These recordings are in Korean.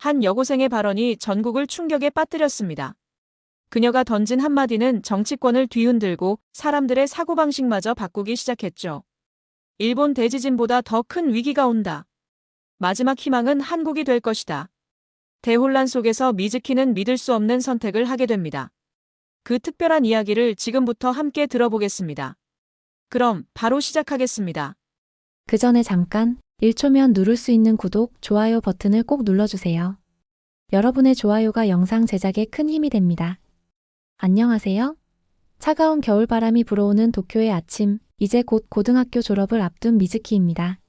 한 여고생의 발언이 전국을 충격에 빠뜨렸습니다. 그녀가 던진 한마디는 정치권을 뒤흔들고 사람들의 사고방식마저 바꾸기 시작했죠. 일본 대지진보다 더 큰 위기가 온다. 마지막 희망은 한국이 될 것이다. 대혼란 속에서 미즈키는 믿을 수 없는 선택을 하게 됩니다. 그 특별한 이야기를 지금부터 함께 들어보겠습니다. 그럼 바로 시작하겠습니다. 그 전에 잠깐 1초면 누를 수 있는 구독, 좋아요 버튼을 꼭 눌러주세요. 여러분의 좋아요가 영상 제작에 큰 힘이 됩니다. 안녕하세요. 차가운 겨울바람이 불어오는 도쿄의 아침, 이제 곧 고등학교 졸업을 앞둔 미즈키입니다.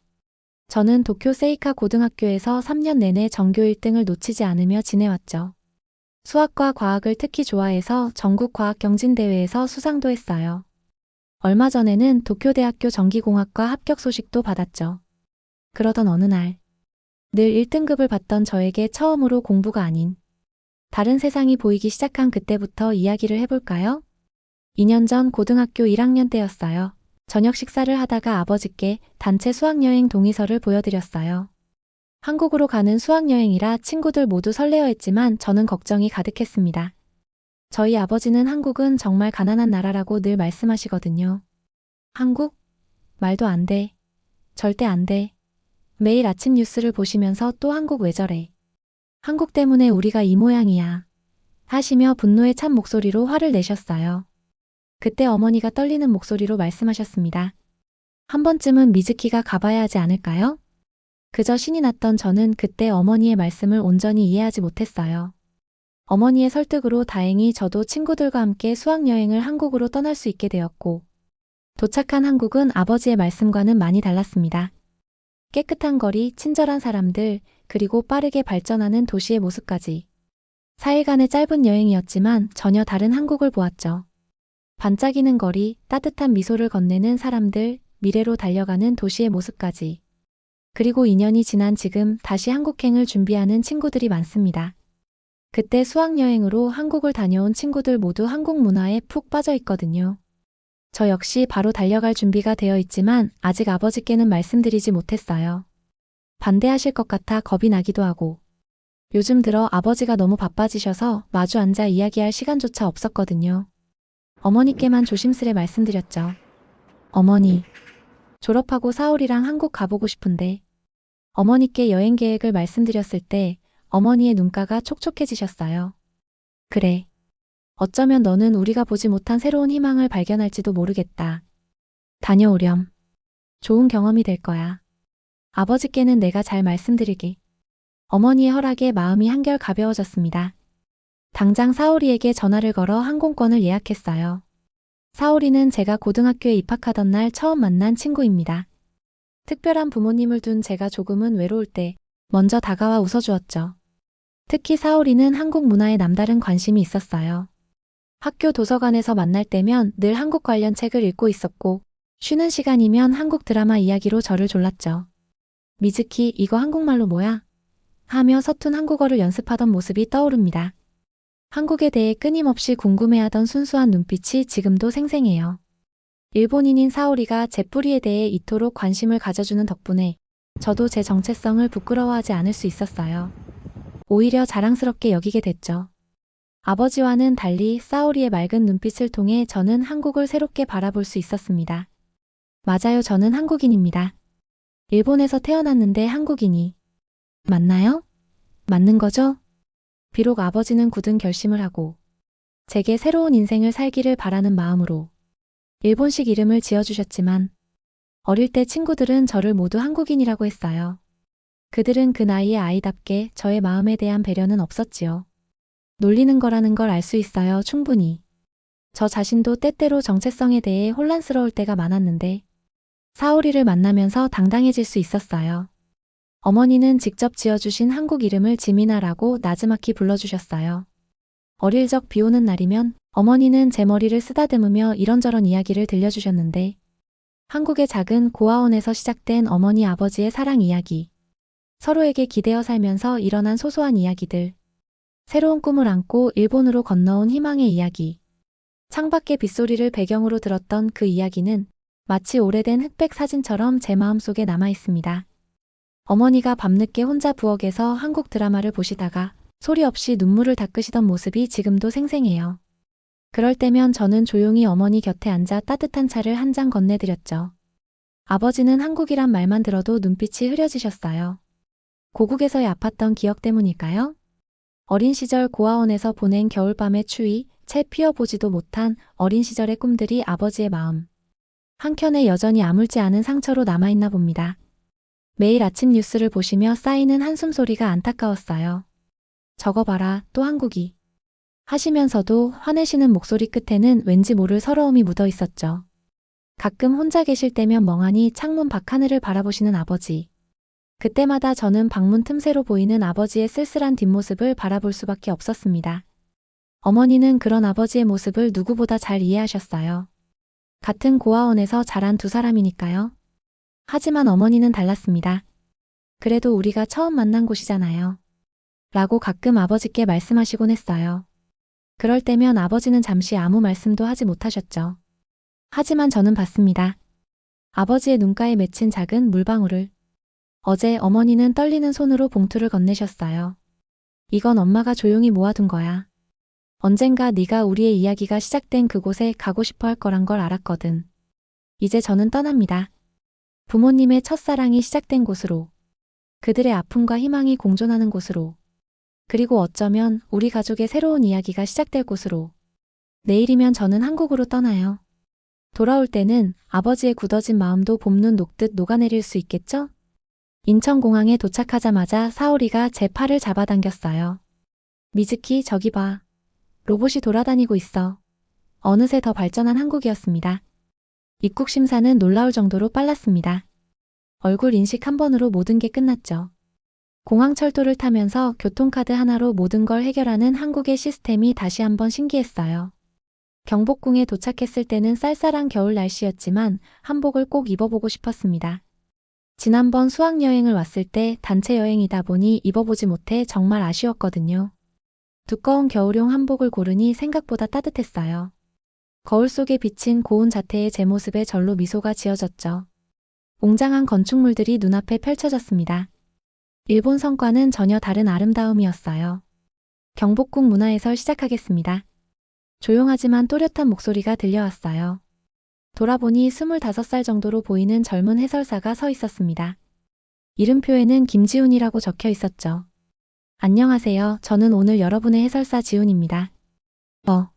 저는 도쿄 세이카 고등학교에서 3년 내내 전교 1등을 놓치지 않으며 지내왔죠. 수학과 과학을 특히 좋아해서 전국 과학 경진대회에서 수상도 했어요. 얼마 전에는 도쿄대학교 전기공학과 합격 소식도 받았죠. 그러던 어느 날, 늘 1등급을 받던 저에게 처음으로 공부가 아닌 다른 세상이 보이기 시작한 그때부터 이야기를 해볼까요? 2년 전 고등학교 1학년 때였어요. 저녁 식사를 하다가 아버지께 단체 수학여행 동의서를 보여드렸어요. 한국으로 가는 수학여행이라 친구들 모두 설레어했지만 저는 걱정이 가득했습니다. 저희 아버지는 한국은 정말 가난한 나라라고 늘 말씀하시거든요. 한국? 말도 안 돼. 절대 안 돼. 매일 아침 뉴스를 보시면서 또 한국 왜 저래. 한국 때문에 우리가 이 모양이야. 하시며 분노에 찬 목소리로 화를 내셨어요. 그때 어머니가 떨리는 목소리로 말씀하셨습니다. 한 번쯤은 미즈키가 가봐야 하지 않을까요? 그저 신이 났던 저는 그때 어머니의 말씀을 온전히 이해하지 못했어요. 어머니의 설득으로 다행히 저도 친구들과 함께 수학여행을 한국으로 떠날 수 있게 되었고, 도착한 한국은 아버지의 말씀과는 많이 달랐습니다. 깨끗한 거리, 친절한 사람들, 그리고 빠르게 발전하는 도시의 모습까지. 4일간의 짧은 여행이었지만 전혀 다른 한국을 보았죠. 반짝이는 거리, 따뜻한 미소를 건네는 사람들, 미래로 달려가는 도시의 모습까지. 그리고 2년이 지난 지금 다시 한국행을 준비하는 친구들이 많습니다. 그때 수학여행으로 한국을 다녀온 친구들 모두 한국 문화에 푹 빠져 있거든요. 저 역시 바로 달려갈 준비가 되어 있지만 아직 아버지께는 말씀드리지 못했어요. 반대하실 것 같아 겁이 나기도 하고. 요즘 들어 아버지가 너무 바빠지셔서 마주 앉아 이야기할 시간조차 없었거든요. 어머니께만 조심스레 말씀드렸죠. 어머니, 졸업하고 사울이랑 한국 가보고 싶은데. 어머니께 여행 계획을 말씀드렸을 때 어머니의 눈가가 촉촉해지셨어요. 그래. 어쩌면 너는 우리가 보지 못한 새로운 희망을 발견할지도 모르겠다. 다녀오렴. 좋은 경험이 될 거야. 아버지께는 내가 잘 말씀드리게. 어머니의 허락에 마음이 한결 가벼워졌습니다. 당장 사오리에게 전화를 걸어 항공권을 예약했어요. 사오리는 제가 고등학교에 입학하던 날 처음 만난 친구입니다. 특별한 부모님을 둔 제가 조금은 외로울 때 먼저 다가와 웃어주었죠. 특히 사오리는 한국 문화에 남다른 관심이 있었어요. 학교 도서관에서 만날 때면 늘 한국 관련 책을 읽고 있었고, 쉬는 시간이면 한국 드라마 이야기로 저를 졸랐죠. 미즈키, 이거 한국말로 뭐야? 하며 서툰 한국어를 연습하던 모습이 떠오릅니다. 한국에 대해 끊임없이 궁금해하던 순수한 눈빛이 지금도 생생해요. 일본인인 사오리가 제 뿌리에 대해 이토록 관심을 가져주는 덕분에 저도 제 정체성을 부끄러워하지 않을 수 있었어요. 오히려 자랑스럽게 여기게 됐죠. 아버지와는 달리 사오리의 맑은 눈빛을 통해 저는 한국을 새롭게 바라볼 수 있었습니다. 맞아요, 저는 한국인입니다. 일본에서 태어났는데 한국인이. 맞나요? 맞는 거죠? 비록 아버지는 굳은 결심을 하고 제게 새로운 인생을 살기를 바라는 마음으로 일본식 이름을 지어주셨지만 어릴 때 친구들은 저를 모두 한국인이라고 했어요. 그들은 그 나이에 아이답게 저의 마음에 대한 배려는 없었지요. 놀리는 거라는 걸 알 수 있어요, 충분히. 저 자신도 때때로 정체성에 대해 혼란스러울 때가 많았는데 사오리를 만나면서 당당해질 수 있었어요. 어머니는 직접 지어주신 한국 이름을 지미나라고 나즈마키 불러주셨어요. 어릴 적 비 오는 날이면 어머니는 제 머리를 쓰다듬으며 이런저런 이야기를 들려주셨는데 한국의 작은 고아원에서 시작된 어머니 아버지의 사랑 이야기. 서로에게 기대어 살면서 일어난 소소한 이야기들. 새로운 꿈을 안고 일본으로 건너온 희망의 이야기. 창밖의 빗소리를 배경으로 들었던 그 이야기는 마치 오래된 흑백 사진처럼 제 마음속에 남아 있습니다. 어머니가 밤늦게 혼자 부엌에서 한국 드라마를 보시다가 소리 없이 눈물을 닦으시던 모습이 지금도 생생해요. 그럴 때면 저는 조용히 어머니 곁에 앉아 따뜻한 차를 한 잔 건네드렸죠. 아버지는 한국이란 말만 들어도 눈빛이 흐려지셨어요. 고국에서의 아팠던 기억 때문일까요? 어린 시절 고아원에서 보낸 겨울밤의 추위, 채 피어보지도 못한 어린 시절의 꿈들이 아버지의 마음. 한켠에 여전히 아물지 않은 상처로 남아있나 봅니다. 매일 아침 뉴스를 보시며 쌓이는 한숨 소리가 안타까웠어요. 저거 봐라, 또 한국이. 하시면서도 화내시는 목소리 끝에는 왠지 모를 서러움이 묻어 있었죠. 가끔 혼자 계실 때면 멍하니 창문 밖 하늘을 바라보시는 아버지. 그때마다 저는 방문 틈새로 보이는 아버지의 쓸쓸한 뒷모습을 바라볼 수밖에 없었습니다. 어머니는 그런 아버지의 모습을 누구보다 잘 이해하셨어요. 같은 고아원에서 자란 두 사람이니까요. 하지만 어머니는 달랐습니다. 그래도 우리가 처음 만난 곳이잖아요. 라고 가끔 아버지께 말씀하시곤 했어요. 그럴 때면 아버지는 잠시 아무 말씀도 하지 못하셨죠. 하지만 저는 봤습니다. 아버지의 눈가에 맺힌 작은 물방울을. 어제 어머니는 떨리는 손으로 봉투를 건네셨어요. 이건 엄마가 조용히 모아둔 거야. 언젠가 네가 우리의 이야기가 시작된 그곳에 가고 싶어 할 거란 걸 알았거든. 이제 저는 떠납니다. 부모님의 첫사랑이 시작된 곳으로. 그들의 아픔과 희망이 공존하는 곳으로. 그리고 어쩌면 우리 가족의 새로운 이야기가 시작될 곳으로. 내일이면 저는 한국으로 떠나요. 돌아올 때는 아버지의 굳어진 마음도 봄눈 녹듯 녹아내릴 수 있겠죠? 인천공항에 도착하자마자 사오리가 제 팔을 잡아당겼어요. 미즈키 저기 봐. 로봇이 돌아다니고 있어. 어느새 더 발전한 한국이었습니다. 입국 심사는 놀라울 정도로 빨랐습니다. 얼굴 인식 한 번으로 모든 게 끝났죠. 공항 철도를 타면서 교통카드 하나로 모든 걸 해결하는 한국의 시스템이 다시 한번 신기했어요. 경복궁에 도착했을 때는 쌀쌀한 겨울 날씨였지만 한복을 꼭 입어보고 싶었습니다. 지난번 수학여행을 왔을 때 단체 여행이다 보니 입어보지 못해 정말 아쉬웠거든요. 두꺼운 겨울용 한복을 고르니 생각보다 따뜻했어요. 거울 속에 비친 고운 자태의 제 모습에 절로 미소가 지어졌죠. 웅장한 건축물들이 눈앞에 펼쳐졌습니다. 일본 성과는 전혀 다른 아름다움이었어요. 경복궁 문화에서 시작하겠습니다. 조용하지만 또렷한 목소리가 들려왔어요. 돌아보니 25살 정도로 보이는 젊은 해설사가 서 있었습니다. 이름표에는 김지훈이라고 적혀 있었죠. 안녕하세요. 저는 오늘 여러분의 해설사 지훈입니다. 어.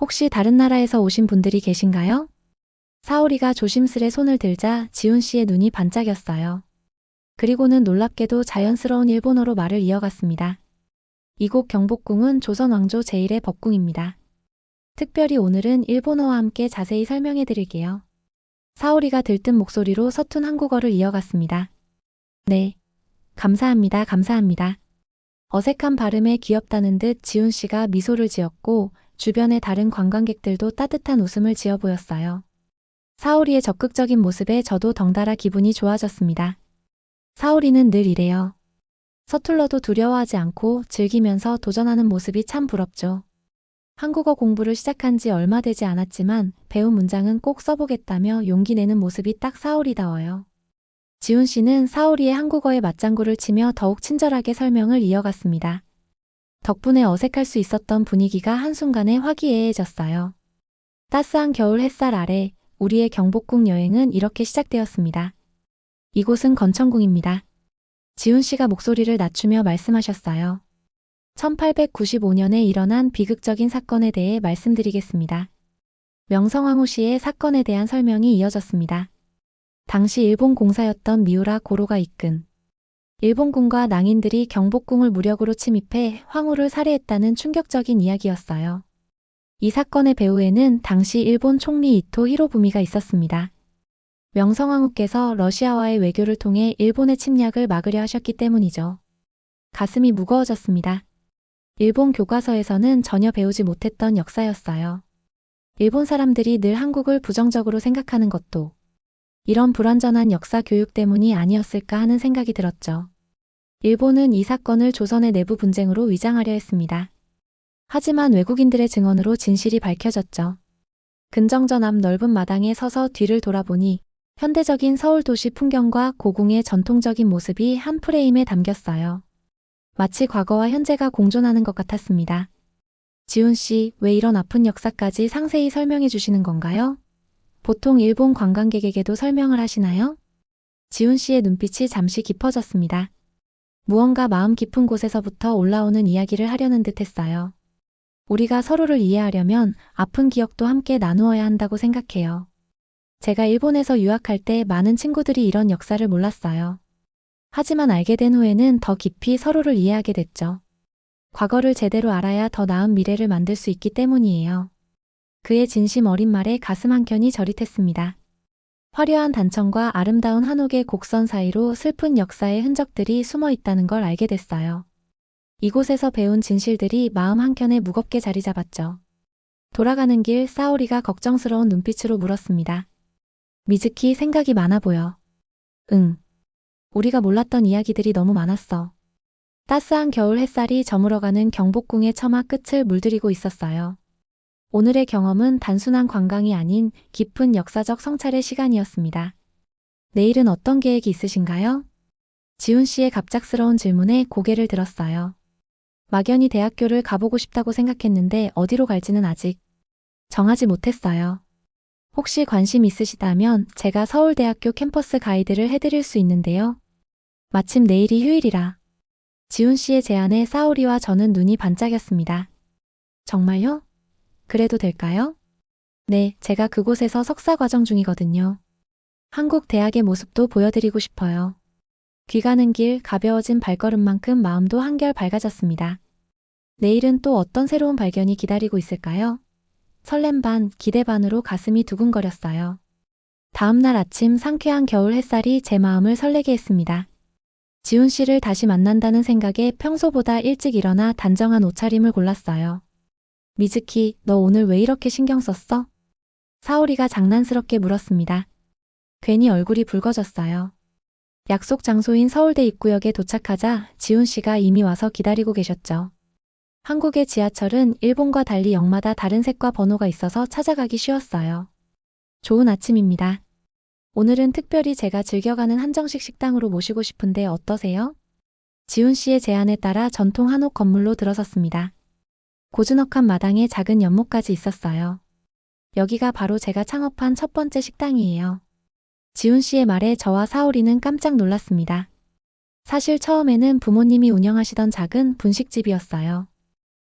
혹시 다른 나라에서 오신 분들이 계신가요? 사오리가 조심스레 손을 들자 지훈 씨의 눈이 반짝였어요. 그리고는 놀랍게도 자연스러운 일본어로 말을 이어갔습니다. 이곳 경복궁은 조선 왕조 제1의 법궁입니다. 특별히 오늘은 일본어와 함께 자세히 설명해 드릴게요. 사오리가 들뜬 목소리로 서툰 한국어를 이어갔습니다. 네. 감사합니다. 감사합니다. 어색한 발음에 귀엽다는 듯 지훈 씨가 미소를 지었고 주변의 다른 관광객들도 따뜻한 웃음을 지어 보였어요. 사오리의 적극적인 모습에 저도 덩달아 기분이 좋아졌습니다. 사오리는 늘 이래요. 서툴러도 두려워하지 않고 즐기면서 도전하는 모습이 참 부럽죠. 한국어 공부를 시작한 지 얼마 되지 않았지만 배운 문장은 꼭 써보겠다며 용기 내는 모습이 딱 사오리다워요. 지훈 씨는 사오리의 한국어에 맞장구를 치며 더욱 친절하게 설명을 이어갔습니다. 덕분에 어색할 수 있었던 분위기가 한순간에 화기애애해졌어요. 따스한 겨울 햇살 아래 우리의 경복궁 여행은 이렇게 시작되었습니다. 이곳은 건천궁입니다. 지훈 씨가 목소리를 낮추며 말씀하셨어요. 1895년에 일어난 비극적인 사건에 대해 말씀드리겠습니다. 명성황후 씨의 사건에 대한 설명이 이어졌습니다. 당시 일본 공사였던 미우라 고로가 이끈 일본군과 낭인들이 경복궁을 무력으로 침입해 황후를 살해했다는 충격적인 이야기였어요. 이 사건의 배후에는 당시 일본 총리 이토 히로부미가 있었습니다. 명성황후께서 러시아와의 외교를 통해 일본의 침략을 막으려 하셨기 때문이죠. 가슴이 무거워졌습니다. 일본 교과서에서는 전혀 배우지 못했던 역사였어요. 일본 사람들이 늘 한국을 부정적으로 생각하는 것도 이런 불완전한 역사 교육 때문이 아니었을까 하는 생각이 들었죠. 일본은 이 사건을 조선의 내부 분쟁으로 위장하려 했습니다. 하지만 외국인들의 증언으로 진실이 밝혀졌죠. 근정전 앞 넓은 마당에 서서 뒤를 돌아보니 현대적인 서울 도시 풍경과 고궁의 전통적인 모습이 한 프레임에 담겼어요. 마치 과거와 현재가 공존하는 것 같았습니다. 지훈 씨, 왜 이런 아픈 역사까지 상세히 설명해 주시는 건가요? 보통 일본 관광객에게도 설명을 하시나요? 지훈 씨의 눈빛이 잠시 깊어졌습니다. 무언가 마음 깊은 곳에서부터 올라오는 이야기를 하려는 듯 했어요. 우리가 서로를 이해하려면 아픈 기억도 함께 나누어야 한다고 생각해요. 제가 일본에서 유학할 때 많은 친구들이 이런 역사를 몰랐어요. 하지만 알게 된 후에는 더 깊이 서로를 이해하게 됐죠. 과거를 제대로 알아야 더 나은 미래를 만들 수 있기 때문이에요. 그의 진심 어린 말에 가슴 한켠이 저릿했습니다. 화려한 단청과 아름다운 한옥의 곡선 사이로 슬픈 역사의 흔적들이 숨어 있다는 걸 알게 됐어요. 이곳에서 배운 진실들이 마음 한켠에 무겁게 자리 잡았죠. 돌아가는 길 사오리가 걱정스러운 눈빛으로 물었습니다. 미즈키 생각이 많아 보여. 응. 우리가 몰랐던 이야기들이 너무 많았어. 따스한 겨울 햇살이 저물어가는 경복궁의 처마 끝을 물들이고 있었어요. 오늘의 경험은 단순한 관광이 아닌 깊은 역사적 성찰의 시간이었습니다. 내일은 어떤 계획이 있으신가요? 지훈 씨의 갑작스러운 질문에 고개를 들었어요. 막연히 대학교를 가보고 싶다고 생각했는데 어디로 갈지는 아직 정하지 못했어요. 혹시 관심 있으시다면 제가 서울대학교 캠퍼스 가이드를 해드릴 수 있는데요. 마침 내일이 휴일이라. 지훈 씨의 제안에 사오리와 저는 눈이 반짝였습니다. 정말요? 그래도 될까요? 네, 제가 그곳에서 석사 과정 중이거든요. 한국 대학의 모습도 보여드리고 싶어요. 귀 가는 길 가벼워진 발걸음만큼 마음도 한결 밝아졌습니다. 내일은 또 어떤 새로운 발견이 기다리고 있을까요? 설렘 반, 기대 반으로 가슴이 두근거렸어요. 다음 날 아침 상쾌한 겨울 햇살이 제 마음을 설레게 했습니다. 지훈 씨를 다시 만난다는 생각에 평소보다 일찍 일어나 단정한 옷차림을 골랐어요. 미즈키, 너 오늘 왜 이렇게 신경 썼어? 사오리가 장난스럽게 물었습니다. 괜히 얼굴이 붉어졌어요. 약속 장소인 서울대 입구역에 도착하자 지훈 씨가 이미 와서 기다리고 계셨죠. 한국의 지하철은 일본과 달리 역마다 다른 색과 번호가 있어서 찾아가기 쉬웠어요. 좋은 아침입니다. 오늘은 특별히 제가 즐겨가는 한정식 식당으로 모시고 싶은데 어떠세요? 지훈 씨의 제안에 따라 전통 한옥 건물로 들어섰습니다. 고즈넉한 마당에 작은 연못까지 있었어요. 여기가 바로 제가 창업한 첫 번째 식당이에요. 지훈 씨의 말에 저와 사오리는 깜짝 놀랐습니다. 사실 처음에는 부모님이 운영하시던 작은 분식집이었어요.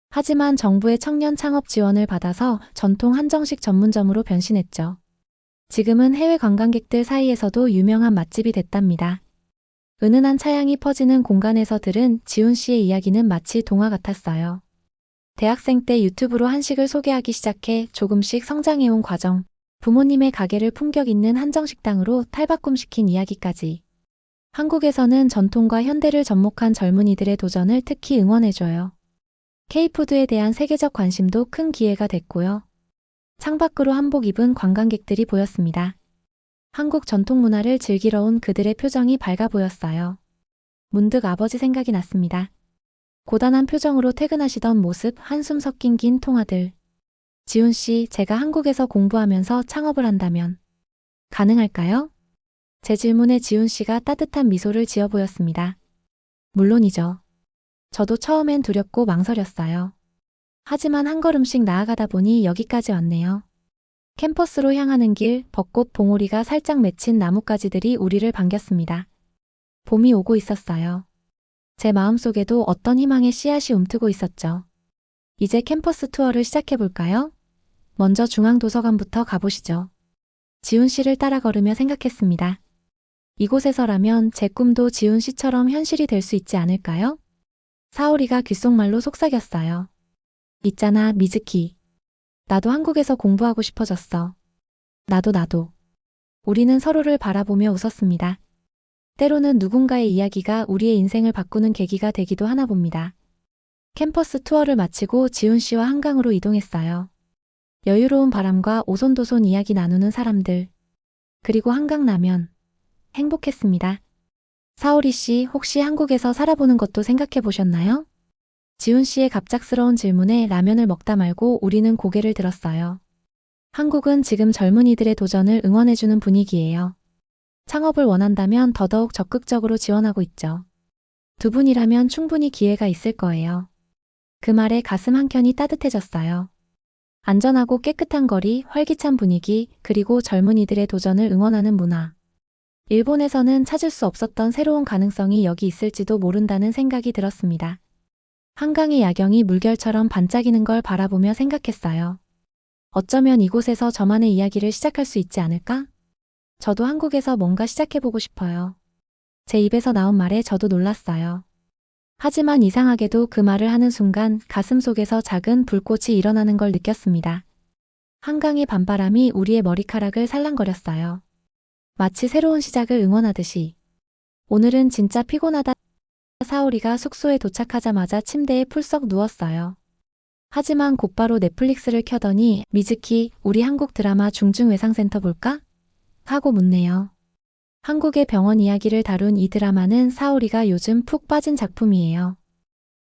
하지만 정부의 청년 창업 지원을 받아서 전통 한정식 전문점으로 변신했죠. 지금은 해외 관광객들 사이에서도 유명한 맛집이 됐답니다. 은은한 차향이 퍼지는 공간에서 들은 지훈 씨의 이야기는 마치 동화 같았어요. 대학생 때 유튜브로 한식을 소개하기 시작해 조금씩 성장해온 과정, 부모님의 가게를 품격 있는 한정식당으로 탈바꿈시킨 이야기까지. 한국에서는 전통과 현대를 접목한 젊은이들의 도전을 특히 응원해줘요. K푸드에 대한 세계적 관심도 큰 기회가 됐고요. 창밖으로 한복 입은 관광객들이 보였습니다. 한국 전통 문화를 즐기러 온 그들의 표정이 밝아 보였어요. 문득 아버지 생각이 났습니다. 고단한 표정으로 퇴근하시던 모습 한숨 섞인 긴 통화들. 지훈 씨, 제가 한국에서 공부하면서 창업을 한다면 가능할까요? 제 질문에 지훈 씨가 따뜻한 미소를 지어 보였습니다. 물론이죠. 저도 처음엔 두렵고 망설였어요. 하지만 한 걸음씩 나아가다 보니 여기까지 왔네요. 캠퍼스로 향하는 길, 벚꽃 봉오리가 살짝 맺힌 나뭇가지들이 우리를 반겼습니다. 봄이 오고 있었어요. 제 마음속에도 어떤 희망의 씨앗이 움트고 있었죠. 이제 캠퍼스 투어를 시작해볼까요? 먼저 중앙도서관부터 가보시죠. 지훈 씨를 따라 걸으며 생각했습니다. 이곳에서라면 제 꿈도 지훈 씨처럼 현실이 될 수 있지 않을까요? 사오리가 귓속말로 속삭였어요. 있잖아, 미즈키. 나도 한국에서 공부하고 싶어졌어. 나도 나도. 우리는 서로를 바라보며 웃었습니다. 때로는 누군가의 이야기가 우리의 인생을 바꾸는 계기가 되기도 하나 봅니다. 캠퍼스 투어를 마치고 지훈 씨와 한강으로 이동했어요. 여유로운 바람과 오손도손 이야기 나누는 사람들. 그리고 한강 라면. 행복했습니다. 사오리 씨 혹시 한국에서 살아보는 것도 생각해 보셨나요? 지훈 씨의 갑작스러운 질문에 라면을 먹다 말고 우리는 고개를 들었어요. 한국은 지금 젊은이들의 도전을 응원해주는 분위기예요. 창업을 원한다면 더더욱 적극적으로 지원하고 있죠. 두 분이라면 충분히 기회가 있을 거예요. 그 말에 가슴 한켠이 따뜻해졌어요. 안전하고 깨끗한 거리, 활기찬 분위기, 그리고 젊은이들의 도전을 응원하는 문화. 일본에서는 찾을 수 없었던 새로운 가능성이 여기 있을지도 모른다는 생각이 들었습니다. 한강의 야경이 물결처럼 반짝이는 걸 바라보며 생각했어요. 어쩌면 이곳에서 저만의 이야기를 시작할 수 있지 않을까? 저도 한국에서 뭔가 시작해보고 싶어요. 제 입에서 나온 말에 저도 놀랐어요. 하지만 이상하게도 그 말을 하는 순간 가슴 속에서 작은 불꽃이 일어나는 걸 느꼈습니다. 한강의 밤바람이 우리의 머리카락을 살랑거렸어요. 마치 새로운 시작을 응원하듯이. 오늘은 진짜 피곤하다. 사오리가 숙소에 도착하자마자 침대에 풀썩 누웠어요. 하지만 곧바로 넷플릭스를 켜더니 미즈키, 우리 한국 드라마 중증외상센터 볼까? 하고 묻네요. 한국의 병원 이야기를 다룬 이 드라마는 사오리가 요즘 푹 빠진 작품이에요.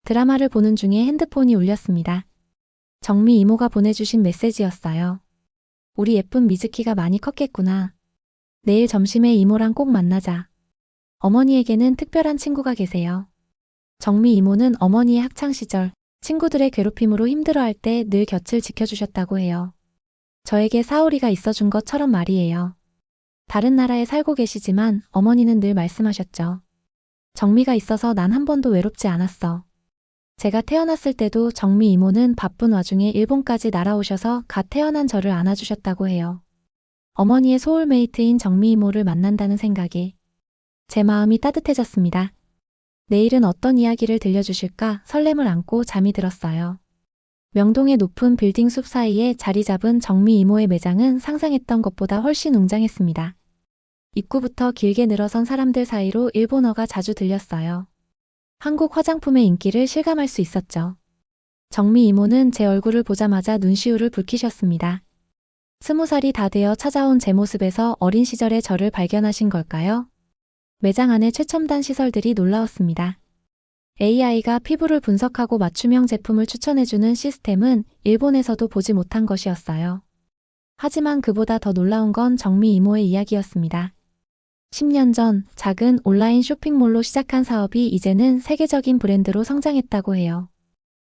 드라마를 보는 중에 핸드폰이 울렸습니다. 정미 이모가 보내주신 메시지였어요. 우리 예쁜 미즈키가 많이 컸겠구나. 내일 점심에 이모랑 꼭 만나자. 어머니에게는 특별한 친구가 계세요. 정미 이모는 어머니의 학창시절, 친구들의 괴롭힘으로 힘들어할 때 늘 곁을 지켜주셨다고 해요. 저에게 사오리가 있어준 것처럼 말이에요. 다른 나라에 살고 계시지만 어머니는 늘 말씀하셨죠. 정미가 있어서 난 한 번도 외롭지 않았어. 제가 태어났을 때도 정미 이모는 바쁜 와중에 일본까지 날아오셔서 갓 태어난 저를 안아주셨다고 해요. 어머니의 소울메이트인 정미 이모를 만난다는 생각에 제 마음이 따뜻해졌습니다. 내일은 어떤 이야기를 들려주실까 설렘을 안고 잠이 들었어요. 명동의 높은 빌딩 숲 사이에 자리 잡은 정미 이모의 매장은 상상했던 것보다 훨씬 웅장했습니다. 입구부터 길게 늘어선 사람들 사이로 일본어가 자주 들렸어요. 한국 화장품의 인기를 실감할 수 있었죠. 정미 이모는 제 얼굴을 보자마자 눈시울을 붉히셨습니다. 스무 살이 다 되어 찾아온 제 모습에서 어린 시절의 저를 발견하신 걸까요? 매장 안의 최첨단 시설들이 놀라웠습니다. AI가 피부를 분석하고 맞춤형 제품을 추천해주는 시스템은 일본에서도 보지 못한 것이었어요. 하지만 그보다 더 놀라운 건 정미 이모의 이야기였습니다. 10년 전 작은 온라인 쇼핑몰로 시작한 사업이 이제는 세계적인 브랜드로 성장했다고 해요.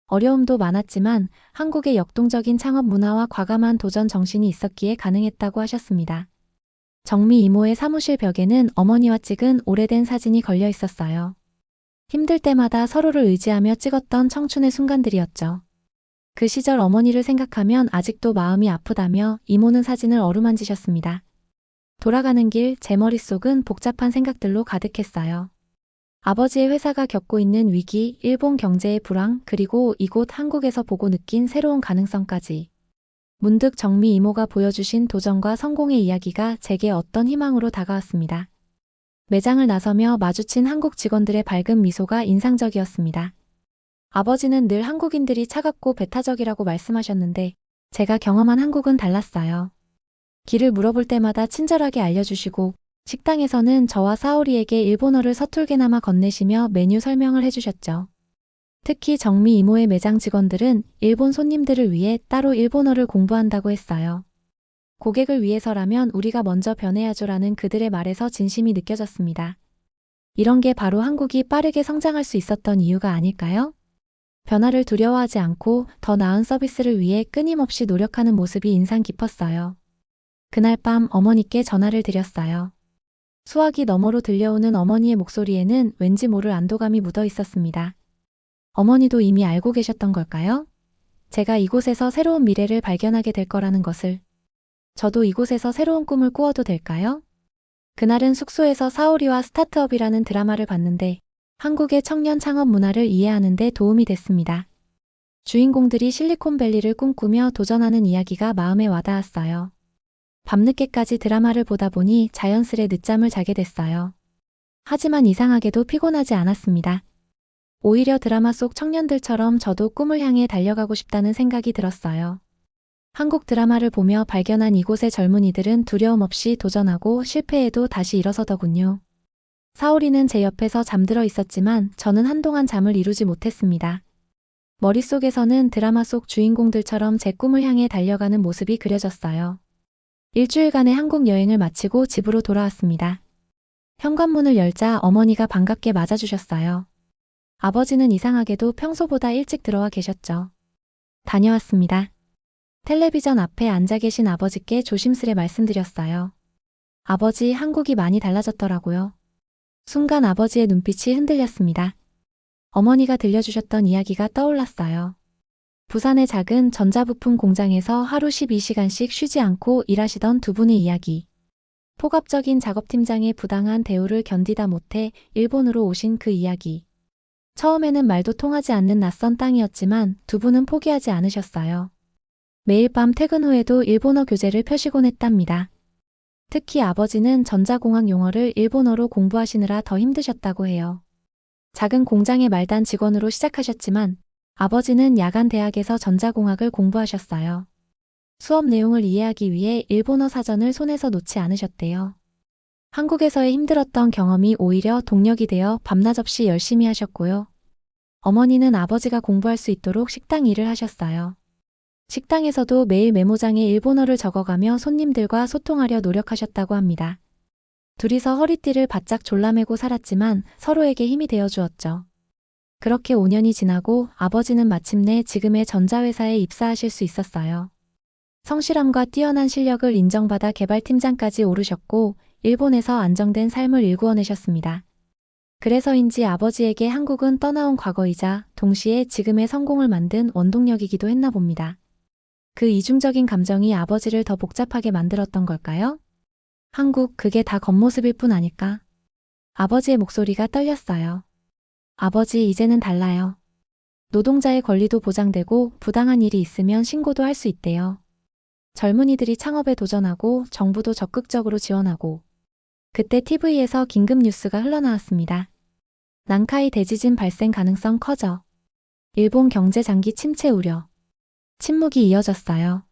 어려움도 많았지만 한국의 역동적인 창업 문화와 과감한 도전 정신이 있었기에 가능했다고 하셨습니다. 정미 이모의 사무실 벽에는 어머니와 찍은 오래된 사진이 걸려 있었어요. 힘들 때마다 서로를 의지하며 찍었던 청춘의 순간들이었죠. 그 시절 어머니를 생각하면 아직도 마음이 아프다며 이모는 사진을 어루만지셨습니다. 돌아가는 길 제 머릿속은 복잡한 생각들로 가득했어요. 아버지의 회사가 겪고 있는 위기, 일본 경제의 불황, 그리고 이곳 한국에서 보고 느낀 새로운 가능성까지. 문득 정미 이모가 보여주신 도전과 성공의 이야기가 제게 어떤 희망으로 다가왔습니다. 매장을 나서며 마주친 한국 직원들의 밝은 미소가 인상적이었습니다. 아버지는 늘 한국인들이 차갑고 배타적이라고 말씀하셨는데 제가 경험한 한국은 달랐어요. 길을 물어볼 때마다 친절하게 알려주시고 식당에서는 저와 사오리에게 일본어를 서툴게나마 건네시며 메뉴 설명을 해주셨죠. 특히 정미 이모의 매장 직원들은 일본 손님들을 위해 따로 일본어를 공부한다고 했어요. 고객을 위해서라면 우리가 먼저 변해야죠라는 그들의 말에서 진심이 느껴졌습니다. 이런 게 바로 한국이 빠르게 성장할 수 있었던 이유가 아닐까요? 변화를 두려워하지 않고 더 나은 서비스를 위해 끊임없이 노력하는 모습이 인상 깊었어요. 그날 밤 어머니께 전화를 드렸어요. 수화기 너머로 들려오는 어머니의 목소리에는 왠지 모를 안도감이 묻어 있었습니다. 어머니도 이미 알고 계셨던 걸까요? 제가 이곳에서 새로운 미래를 발견하게 될 거라는 것을. 저도 이곳에서 새로운 꿈을 꾸어도 될까요? 그날은 숙소에서 사오리와 스타트업이라는 드라마를 봤는데 한국의 청년 창업 문화를 이해하는 데 도움이 됐습니다. 주인공들이 실리콘밸리를 꿈꾸며 도전하는 이야기가 마음에 와닿았어요. 밤늦게까지 드라마를 보다 보니 자연스레 늦잠을 자게 됐어요. 하지만 이상하게도 피곤하지 않았습니다. 오히려 드라마 속 청년들처럼 저도 꿈을 향해 달려가고 싶다는 생각이 들었어요. 한국 드라마를 보며 발견한 이곳의 젊은이들은 두려움 없이 도전하고 실패해도 다시 일어서더군요. 사오리는 제 옆에서 잠들어 있었지만 저는 한동안 잠을 이루지 못했습니다. 머릿속에서는 드라마 속 주인공들처럼 제 꿈을 향해 달려가는 모습이 그려졌어요. 일주일간의 한국 여행을 마치고 집으로 돌아왔습니다. 현관문을 열자 어머니가 반갑게 맞아주셨어요. 아버지는 이상하게도 평소보다 일찍 들어와 계셨죠. 다녀왔습니다. 텔레비전 앞에 앉아 계신 아버지께 조심스레 말씀드렸어요. 아버지 한국이 많이 달라졌더라고요. 순간 아버지의 눈빛이 흔들렸습니다. 어머니가 들려주셨던 이야기가 떠올랐어요. 부산의 작은 전자부품 공장에서 하루 12시간씩 쉬지 않고 일하시던 두 분의 이야기. 폭압적인 작업팀장의 부당한 대우를 견디다 못해 일본으로 오신 그 이야기. 처음에는 말도 통하지 않는 낯선 땅이었지만 두 분은 포기하지 않으셨어요. 매일 밤 퇴근 후에도 일본어 교재를 펴시곤 했답니다. 특히 아버지는 전자공학 용어를 일본어로 공부하시느라 더 힘드셨다고 해요. 작은 공장의 말단 직원으로 시작하셨지만 아버지는 야간 대학에서 전자공학을 공부하셨어요. 수업 내용을 이해하기 위해 일본어 사전을 손에서 놓지 않으셨대요. 한국에서의 힘들었던 경험이 오히려 동력이 되어 밤낮 없이 열심히 하셨고요. 어머니는 아버지가 공부할 수 있도록 식당 일을 하셨어요. 식당에서도 매일 메모장에 일본어를 적어가며 손님들과 소통하려 노력하셨다고 합니다. 둘이서 허리띠를 바짝 졸라매고 살았지만 서로에게 힘이 되어 주었죠. 그렇게 5년이 지나고 아버지는 마침내 지금의 전자회사에 입사하실 수 있었어요. 성실함과 뛰어난 실력을 인정받아 개발팀장까지 오르셨고 일본에서 안정된 삶을 일구어내셨습니다. 그래서인지 아버지에게 한국은 떠나온 과거이자 동시에 지금의 성공을 만든 원동력이기도 했나 봅니다. 그 이중적인 감정이 아버지를 더 복잡하게 만들었던 걸까요? 한국 그게 다 겉모습일 뿐 아닐까? 아버지의 목소리가 떨렸어요. 아버지 이제는 달라요. 노동자의 권리도 보장되고 부당한 일이 있으면 신고도 할 수 있대요. 젊은이들이 창업에 도전하고 정부도 적극적으로 지원하고 그때 TV에서 긴급 뉴스가 흘러나왔습니다. 난카이 대지진 발생 가능성 커져. 일본 경제 장기 침체 우려. 침묵이 이어졌어요.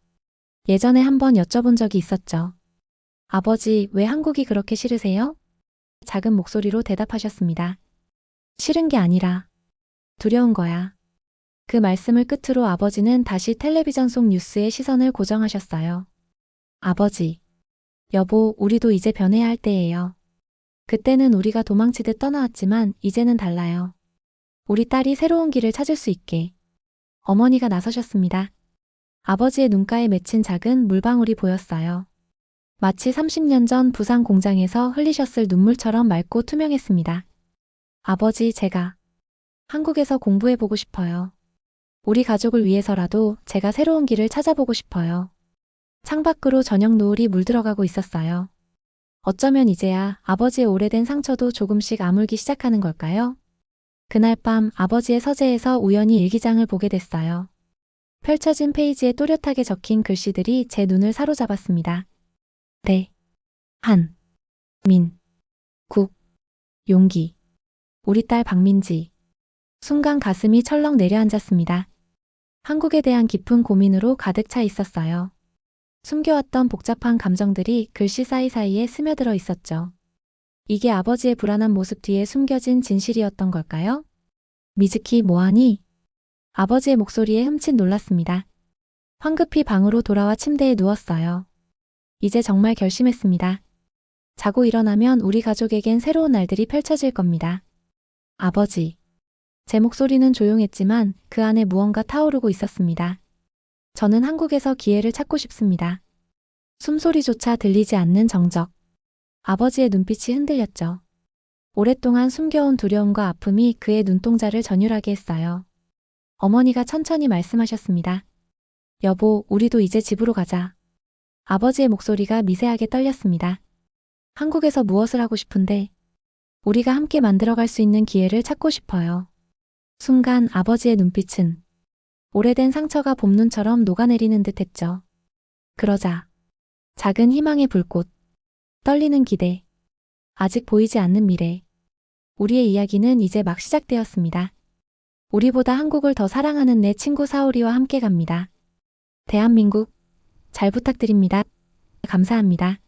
예전에 한번 여쭤본 적이 있었죠. 아버지, 왜 한국이 그렇게 싫으세요? 작은 목소리로 대답하셨습니다. 싫은 게 아니라 두려운 거야. 그 말씀을 끝으로 아버지는 다시 텔레비전 속 뉴스에 시선을 고정하셨어요. 아버지. 여보, 우리도 이제 변해야 할 때예요. 그때는 우리가 도망치듯 떠나왔지만 이제는 달라요. 우리 딸이 새로운 길을 찾을 수 있게. 어머니가 나서셨습니다. 아버지의 눈가에 맺힌 작은 물방울이 보였어요. 마치 30년 전 부산 공장에서 흘리셨을 눈물처럼 맑고 투명했습니다. 아버지, 제가 한국에서 공부해보고 싶어요. 우리 가족을 위해서라도 제가 새로운 길을 찾아보고 싶어요. 창밖으로 저녁 노을이 물들어가고 있었어요. 어쩌면 이제야 아버지의 오래된 상처도 조금씩 아물기 시작하는 걸까요? 그날 밤 아버지의 서재에서 우연히 일기장을 보게 됐어요. 펼쳐진 페이지에 또렷하게 적힌 글씨들이 제 눈을 사로잡았습니다. 대, 한, 민, 국, 용기. 우리 딸 박민지. 순간 가슴이 철렁 내려앉았습니다. 한국에 대한 깊은 고민으로 가득 차 있었어요. 숨겨왔던 복잡한 감정들이 글씨 사이사이에 스며들어 있었죠. 이게 아버지의 불안한 모습 뒤에 숨겨진 진실이었던 걸까요? 미즈키 뭐하니? 아버지의 목소리에 흠칫 놀랐습니다. 황급히 방으로 돌아와 침대에 누웠어요. 이제 정말 결심했습니다. 자고 일어나면 우리 가족에겐 새로운 날들이 펼쳐질 겁니다. 아버지. 제 목소리는 조용했지만 그 안에 무언가 타오르고 있었습니다. 저는 한국에서 기회를 찾고 싶습니다. 숨소리조차 들리지 않는 정적. 아버지의 눈빛이 흔들렸죠. 오랫동안 숨겨온 두려움과 아픔이 그의 눈동자를 전율하게 했어요. 어머니가 천천히 말씀하셨습니다. 여보, 우리도 이제 집으로 가자. 아버지의 목소리가 미세하게 떨렸습니다. 한국에서 무엇을 하고 싶은데 우리가 함께 만들어갈 수 있는 기회를 찾고 싶어요. 순간 아버지의 눈빛은 오래된 상처가 봄눈처럼 녹아내리는 듯 했죠. 그러자 작은 희망의 불꽃, 떨리는 기대, 아직 보이지 않는 미래. 우리의 이야기는 이제 막 시작되었습니다. 우리보다 한국을 더 사랑하는 내 친구 사오리와 함께 갑니다. 대한민국, 잘 부탁드립니다. 감사합니다.